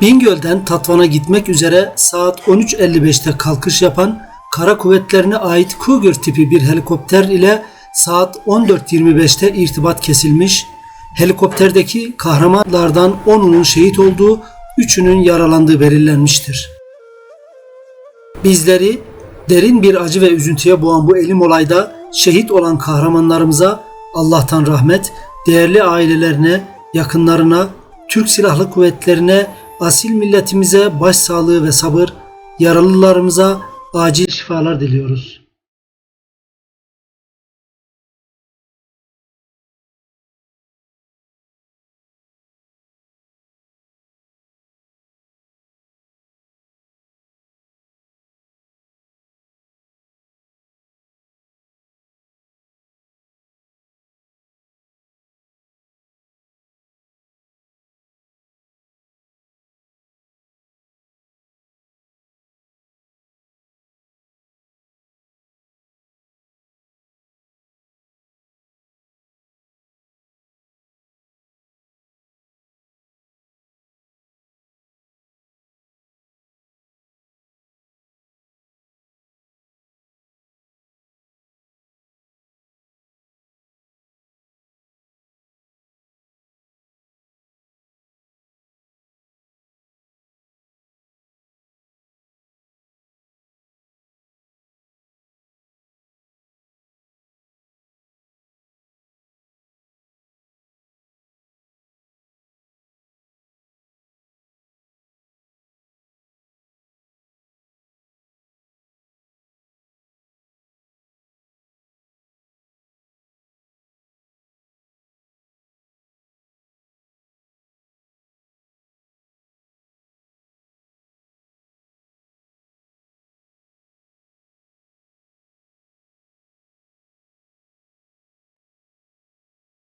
Bingöl'den Tatvan'a gitmek üzere saat 13.55'te kalkış yapan Kara Kuvvetlerine ait Cougar tipi bir helikopter ile saat 14.25'te irtibat kesilmiş. Helikopterdeki kahramanlardan 10'unun şehit olduğu, 3'ünün yaralandığı belirlenmiştir. Bizleri derin bir acı ve üzüntüye boğan bu elim olayda şehit olan kahramanlarımıza Allah'tan rahmet, değerli ailelerine, yakınlarına, Türk Silahlı Kuvvetlerine, asil milletimize başsağlığı ve sabır, yaralılarımıza acil şifalar diliyoruz.